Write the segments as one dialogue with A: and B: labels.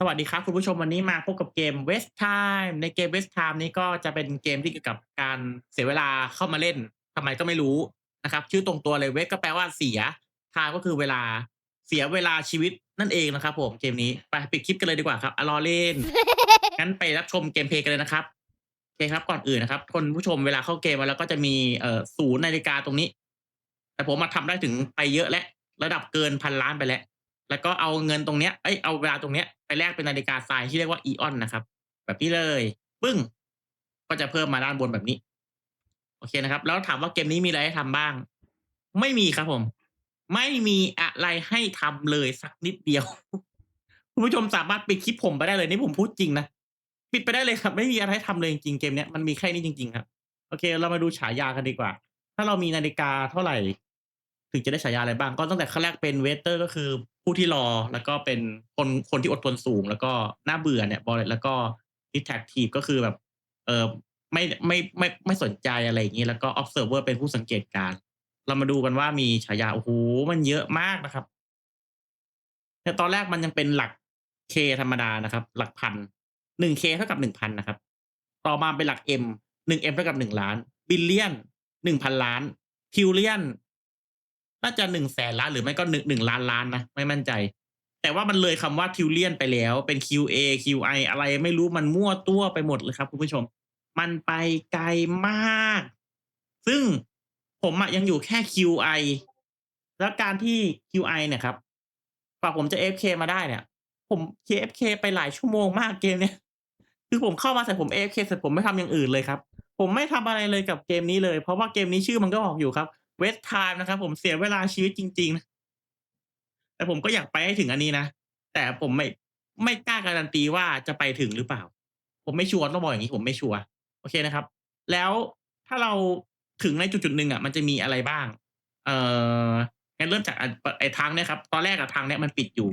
A: สวัสดีครับคุณผู้ชมวันนี้มาพบกับเกม Waste Time ในเกม Waste Time นี้ก็จะเป็นเกมที่เกี่ยวกับการเสียเวลาเข้ามาเล่นทำไมก็ไม่รู้นะครับ ชื่อตรงตัวเลย Waste ก็แปลว่าเสีย Time ก็คือเวลาเสียเวลาชีวิตนั่นเองนะครับผมเกมนี้ไปปิดคลิปกันเลยดีกว่าครับอะรอเล่นงั้นไปรับชมเกมเพลย์กันเลยนะครับโอเคครับก่อนอื่นนะครับคนผู้ชมเวลาเข้าเกมมาแล้วก็จะมีเอ่อศูนย์นาฬิกาตรงนี้ แต่ผมมาทำได้ถึงไปเยอะแล้วระดับเกินพันล้านไปแล้ว แล้วก็เอาเงินตรงเนี้ยเอ้ยเอาเวลาตรงเนี้ยไปแลกเป็นนาฬิกาทรายที่เรียกว่าอีออนนะครับ แบบนี้เลยปึ้ง ก็จะเพิ่มมาด้านบนแบบนี้ โอเคนะครับ แล้วถามว่าเกมนี้มีอะไรให้ทำบ้าง ไม่มีครับผม ไม่มีอะไรให้ทำเลยสักนิดเดียว คุณผู้ชมสามารถปิดคลิปผมไปได้เลยนี่ผมพูดจริงนะปิดไปได้เลยครับ ไม่มีอะไรให้ทำเลยจริงเกมเนี้ยมันมีแค่นี้จริง ๆ ครับ โอเค เรามาดูฉายากันดีกว่า ถ้าเรามีนาฬิกาเท่าไหร่ ถึงจะได้ฉายาอะไรบ้าง ก็ตั้งแต่ขั้นแรกเป็นเวเตอร์ก็คือผู้ที่รอแล้วก็เป็นคนคนที่อดทนสูง แล้วก็น่าเบื่อเนี่ยบอลแล้วก็ดิแทคทีฟก็คือแบบ เออไม่ไม่ไม่ไม่สนใจอะไรอย่างนี้แล้วก็ observer เป็นผู้สังเกตการ เรามาดูกันว่ามีฉายาโอ้โหมันเยอะมากนะครับแต่ตอนแรกมันยังเป็นหลัก K ธรรมดานะครับ หลักพันหนึ่ง K เท่ากับหนึ่งพันนะครับ ต่อมาเป็นหลัก M หนึ่ง M เท่ากับหนึ่งล้านบิลเลียนหนึ่งพันล้านทิวเลียน น่าจะหนึ่งแสนล้านหรือไม่ก็หนึ่งหนึ่งล้านล้านนะ ไม่มั่นใจ แต่ว่ามันเลยคำว่าทิวเลียนไปแล้ว เป็น QA QI อะไรไม่รู้มันมั่วตัวไปหมดเลยครับคุณผู้ชม มันไปไกลมาก ซึ่งผมอะยังอยู่แค่ QI แล้วการที่ QI เนี่ยครับกว่าผมจะ AFK มาได้เนี่ย ผม AFK ไปหลายชั่วโมงมากเกมเนี้ยคือผมเข้ามาเสร็จผม AFK เสร็จผมไม่ทำอย่างอื่นเลยครับ ผมไม่ทำอะไรเลยกับเกมนี้เลย เพราะว่าเกมนี้ชื่อมันก็บอกอยู่ครับ Waste Time นะครับผมเสียเวลาชีวิตจริงๆนะแต่ผมก็อยากไปให้ถึงอันนี้นะ แต่ผมไม่ไม่กล้าการันตีว่าจะไปถึงหรือเปล่า ผมไม่ชัวร์ต้องบอกอย่างนี้ผมไม่ชัวร์โอเคนะครับ แล้วถ้าเราถึงในจุดๆหนึ่งอะ มันจะมีอะไรบ้าง เอ่องั้นเริ่มจากไอ้ทางเนี่ยครับ ตอนแรกอะทางเนี้ยมันปิดอยู่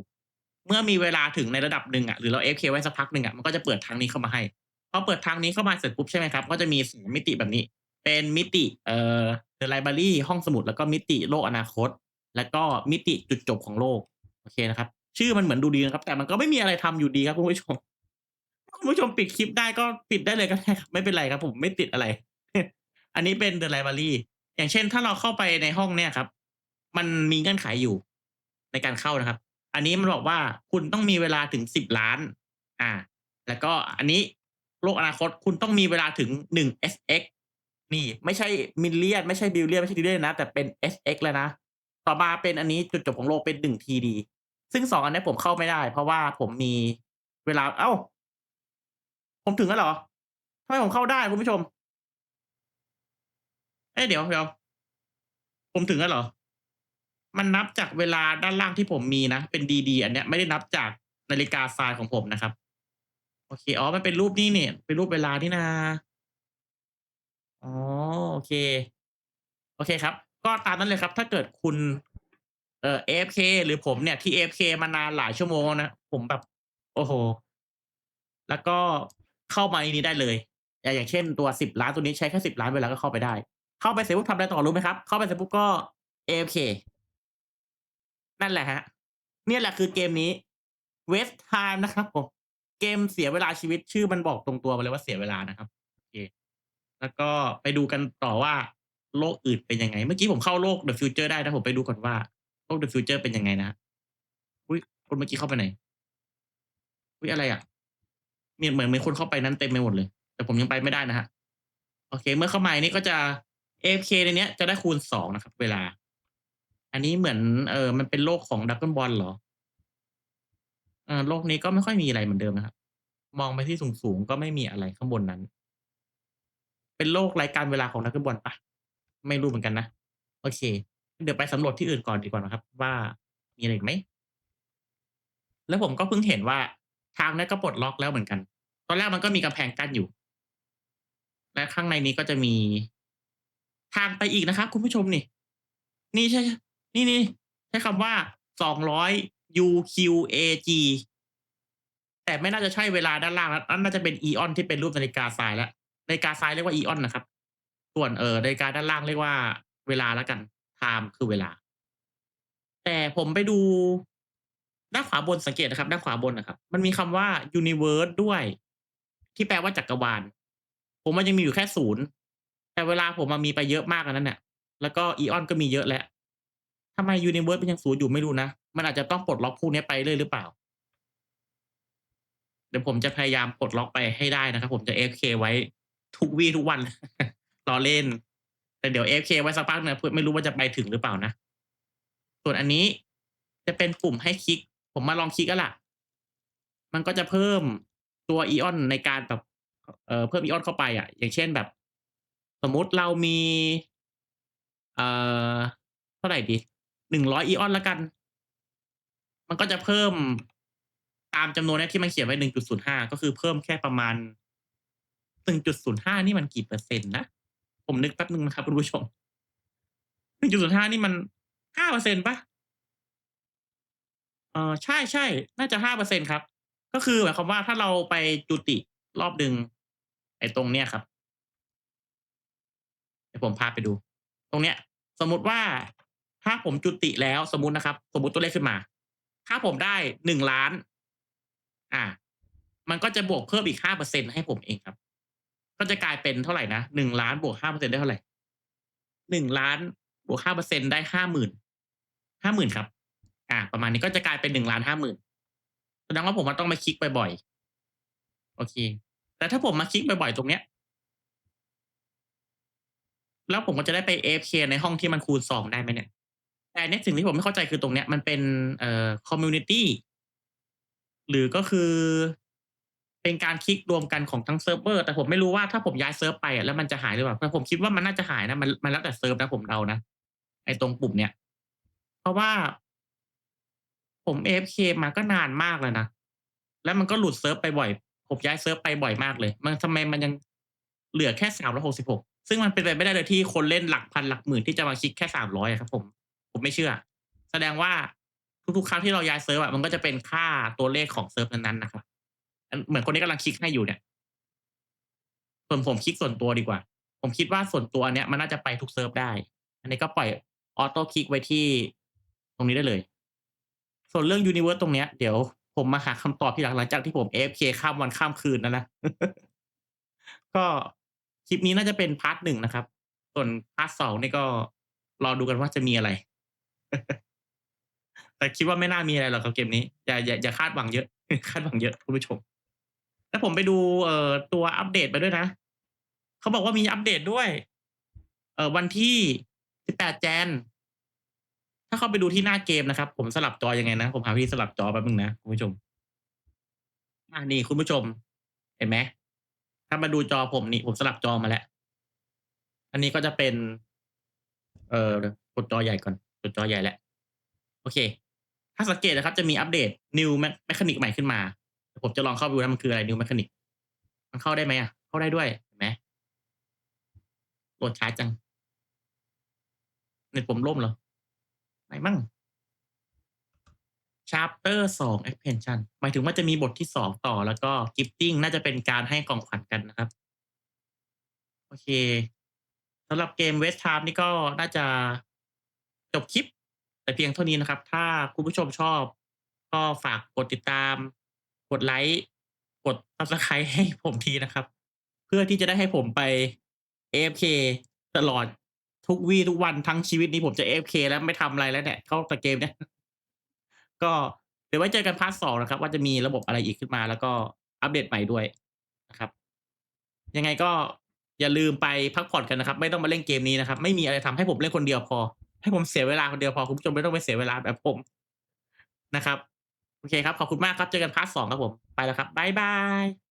A: เมื่อมีเวลาถึงในระดับหนึ่งอะหรือเรา AFK ไว้สักพักหนึ่งอะมันก็จะเปิดทางนี้เข้ามาให้พอเปิดทางนี้เข้ามาเสร็จปุ๊บใช่ไหมครับ ก็จะมีสมิติแบบนี้ เป็นมิติ เอ่อ The Library ห้องสมุดแล้วก็มิติโลกอนาคต แล้วก็มิติจุดจบของโลก โอเคนะครับ ชื่อมันเหมือนดูดีนะครับ แต่มันก็ไม่มีอะไรทำอยู่ดีครับคุณผู้ชมคุณผู้ชมปิดคลิปได้ก็ปิดได้เลยก็ได้ครับไม่เป็นไรครับผมไม่ติดอะไร อันนี้เป็น The Library อย่างเช่น ถ้าเราเข้าไปในห้องเนี่ยครับ มันมีเงื่อนไขอยู่ ในการเข้านะครับ อันนี้มันบอกว่าคุณต้องมีเวลาถึงสิบล้าน อ่า แล้วก็อันนี้โลกอนาคตคุณต้องมีเวลาถึงหนึ่ง SX นี่ ไม่ใช่มิลเลียนไม่ใช่บิลเลียนไม่ใช่ดิเลียนนะ แต่เป็น SX แล้วนะ ต่อมาเป็นอันนี้จุดจบของโลกเป็นหนึ่ง TD ซึ่งสองอันนี้ผมเข้าไม่ได้ เพราะว่าผมมีเวลา เอ้า ผมถึงแล้วเหรอทำไมผมเข้าได้คุณผู้ชม เอ้เดี๋ยวเดี๋ยวผมถึงแล้วเหรอ มันนับจากเวลาด้านล่างที่ผมมีนะ เป็นดีดีอันเนี้ยไม่ได้นับจากนาฬิกาทรายของผมนะครับ โอเค อ๋อ มันเป็นรูปนี้เนี่ย เป็นรูปเวลานี่นา อ๋อ โอเค โอเคครับ ก็ตามนั้นเลยครับ ถ้าเกิดคุณ เอ่อ AFK หรือผมเนี่ยที่ AFK มานานหลายชั่วโมงนะ ผมแบบ โอ้โฮแล้วก็เข้ามาในนี้ได้เลยอ่าอย่างเช่นตัว10ล้านตัวนี้ใช้แค่10ล้านเวลาก็เข้าไปได้ เข้าไปเสร็จปุ๊บทำอะไรต่อรู้ไหมครับ เข้าไปเสร็จปุ๊บก็ AFK นั่นแหละครับเนี่ยแหละคือเกมนี้ Waste Time นะครับผม เกมเสียเวลาชีวิตชื่อมันบอกตรงตัวมาเลยว่าเสียเวลานะครับ โอเค แล้วก็ไปดูกันต่อว่าโลกอื่นเป็นยังไง เมื่อกี้ผมเข้าโลก The Future ได้นะผมไปดูก่อนว่าโลก The Future เป็นยังไงนะครับอุ๊ยคนเมื่อกี้เข้าไปไหน?อุ๊ยอะไรอะ?เนี่ยเหมือนมีคนเข้าไปนั้นเต็มไปหมดเลย แต่ผมยังไปไม่ได้นะครับโอเค เมื่อเข้ามานนี้ก็จะ AFK ในเนี้ย จะได้คูณ2นะครับ เวลา อันนี้เหมือน เออมันเป็นโลกของ Dragon Ball เหรอ?เออโลกนี้ก็ไม่ค่อยมีอะไรเหมือนเดิมนะครับมองไปที่สูงๆก็ไม่มีอะไรข้างบนนั้น เป็นโลกไร้กาลเวลาของ Dragon Ball เปล่า?ไม่รู้เหมือนกันนะ โอเค เดี๋ยวไปสำรวจที่อื่นก่อนดีกว่านะครับ ว่ามีอะไรอีกไหม?แล้วผมก็เพิ่งเห็นว่าทางนี้ยก็ปลดล็อกแล้วเหมือนกัน ตอนแรกมันก็มีกำแพงกั้นอยู่ และข้างในนี้ก็จะมีทางไปอีกนะครับ คุณผู้ชมนี่ นี่ใช่ นี่ๆใช้คำว่า200 UQAG แต่ไม่น่าจะใช่เวลาด้านล่างแล้วอันน่าจะเป็นอีออนที่เป็นรูปนาฬิกาทรายแล้ว นาฬิกาทรายเรียกว่าอีออนนะครับ ส่วนเอ่อนาฬิกาด้านล่างเรียกว่าเวลาแล้วกันไทม์คือเวลา แต่ผมไปดูด้านขวาบนสังเกตนะครับ ด้านขวาบนนะครับ มันมีคำว่า Universe ด้วย ที่แปลว่าจักรวาล ผมอะยังมีอยู่แค่0แต่เวลาผมอะมีไปเยอะมากอันนั้นน่ะแล้วก็ Eon ก็มีเยอะแล้วทำไม Universe มันยัง0อยู่ไม่รู้นะ มันอาจจะต้องปลดล็อกพวกนี้ไปเรื่อยหรือเปล่า เดี๋ยวผมจะพยายามปลดล็อกไปให้ได้นะครับ ผมจะ AFK ไว้ ทุกวี่ทุกวันล้อเล่น แต่เดี๋ยว AFK ไว้สักพักหนึ่งเพื่อไม่รู้ว่าจะไปถึงหรือเปล่านะ ส่วนอันนี้จะเป็นปุ่มให้คลิก ผมมาลองคลิกแล้วล่ะ มันก็จะเพิ่มตัว Eon ในการแบบเอ่อเพิ่ม Eon เข้าไปอะอย่างเช่นแบบ สมมุติเรามีเอ่อเท่าไหร่ดี100 Eon แล้วกัน มันก็จะเพิ่มตามจำนวนเนี้ยที่มันเขียนไว้1.05ก็คือเพิ่มแค่ประมาณ 1.05นี่มันกี่เปอร์เซ็นต์นะ ผมนึกแป๊บหนึ่งนะครับคุณผู้ชม1.05นี่มัน5%เปล่า?เออใช่ๆน่าจะ5%ครับ ก็คือหมายความว่าถ้าเราไปจุติรอบหนึ่งไอ้ตรงเนี้ยครับเดี๋ยวผมพาไปดู ตรงเนี้ย สมมติว่าถ้าผมจุติแล้วสมมตินะครับ สมมติตัวเลขขึ้นมา ถ้าผมได้1,000,000อามันก็จะบวกเพิ่มอีก5%ให้ผมเองครับ ก็จะกลายเป็นเท่าไหร่นะ1,000,000บวก5%ได้เท่าไหร?1,000,000บวก5%ได้50,000 50,000ครับ อ่า ประมาณนี้ก็จะกลายเป็น1,50,000แสดงว่าผมอะต้องมาคลิกบ่อยๆโอเค แต่ถ้าผมมาคลิกบ่อยๆตรงเนี้ย แล้วผมก็จะได้ไป AFK ในห้องที่มันคูณ2ได้ไหมเนี่ย?แต่อันเนี้ยสิ่งที่ผมไม่เข้าใจคือตรงเนี้ยมันเป็นเอ่อคอมมิวนิตี้หรือก็คือ เป็นการคลิกรวมกันของทั้งเซิร์ฟเวอร์แต่ผมไม่รู้ว่าถ้าผมย้ายเซิร์ฟไปอะแล้วมันจะหายหรือเปล่าแต่ผมคิดว่ามันน่าจะหายนะมันมันแล้วแต่เซิร์ฟนะผมเดานะไอ้ตรงปุ่มเนี้ยเพราะว่าผม AFK มาก็นานมากแล้วนะแล้วมันก็หลุดเซิร์ฟไปบ่อย ผมย้ายเซิร์ฟไปบ่อยมากเลย มันทำไมมันยังเหลือแค่366ซึ่งมันเป็นไปไม่ได้เลยที่คนเล่นหลักพันหลักหมื่นที่จะมาคลิกแค่300อะครับ ผม ผมไม่เชื่อ แสดงว่าทุกๆครั้งที่เราย้ายเซิร์ฟอะมันก็จะเป็นค่าตัวเลขของเซิร์ฟนั้นๆนะครับ เหมือนคนนี้กำลังคลิกให้อยู่เนี่ยส่วนผมคลิกส่วนตัวดีกว่า ผมคิดว่าส่วนตัวนเนี้ยมันน่าจะไปทุกเซิร์ฟได้ อันนี้ก็ปล่อยออโต้คลิกไว้ที่ตรงนี้ได้เลย ส่วนเรื่อง Universe ตรงเนี้ยเดี๋ยวผมมาหาคำตอบที่หลังหลังจากที่ผม AFK ข้ามวันข้ามคืนแล้วนะ ก็คลิปนี้น่าจะเป็นพาร์ต1นะครับ ส่วนพาร์ต2นี่ก็รอดูกันว่าจะมีอะไร แต่คิดว่าไม่น่ามีอะไรหรอกครับเกมนี้ อย่าอย่าอย่าคาดหวังเยอะ คาดหวังเยอะคุณผู้ชม แล้วผมไปดูเอ่อตัวอัปเดตมาด้วยนะเขาบอกว่ามีอัปเดตด้วย เอ่อวันที่18 Jan ถ้าเข้าไปดูที่หน้าเกมนะครับ ผมสลับจอยังไงนะ ผมหาวิธีสลับจอแป๊บนึงนะคุณผู้ชมอานี่คุณผู้ชม เห็นไหมถ้ามาดูจอผมนี่ผมสลับจอมาแล้ว อันนี้ก็จะเป็น เอ่อกดจอใหญ่ก่อนกดจอใหญ่แล้วโอเค ถ้าสังเกตนะครับ จะมีอัปเดต New mechanic ใหม่ขึ้นมา ผมจะลองเข้าไปดูนะมันคืออะไร New Mechanic มันเข้าได้ไหมอะ?เข้าได้ด้วยเห็นไหมโหลดช้าจังเน็ตผมล่มเหรอ?ไหนมั่ง? Chapter 2 Expansion หมายถึงว่าจะมีบทที่2ต่อแล้วก็ Gifting น่าจะเป็นการให้ของขวัญกันนะครับ โอเคสำหรับเกม Waste Time นี่ก็น่าจะจบคลิป แต่เพียงเท่านี้นะครับ ถ้าคุณผู้ชมชอบ ก็ฝากกดติดตาม กดไลก์กด Subscribe ให้ผมทีนะครับ เพื่อที่จะได้ให้ผมไป AFK ตลอดทุกวี่ทุกวันทั้งชีวิตนี้ผมจะ AFK แล้วไม่ทำอะไรแล้วเนี่ยเข้าแต่เกมเนี้ยก็เดี๋ยวไว้เจอกันพาร์ต2นะครับ ว่าจะมีระบบอะไรอีกขึ้นมา แล้วก็อัปเดตใหม่ด้วยนะครับ ยังไงก็อย่าลืมไปพักผ่อนกันนะครับ ไม่ต้องมาเล่นเกมนี้นะครับ ไม่มีอะไรทำให้ผมเล่นคนเดียวพอ ให้ผมเสียเวลาคนเดียวพอคุณผู้ชมไม่ต้องไปเสียเวลาแบบผมนะครับ โอเคครับ ขอบคุณมากครับ เจอกันพาร์ทสองครับผม ไปแล้วครับ บ๊ายบาย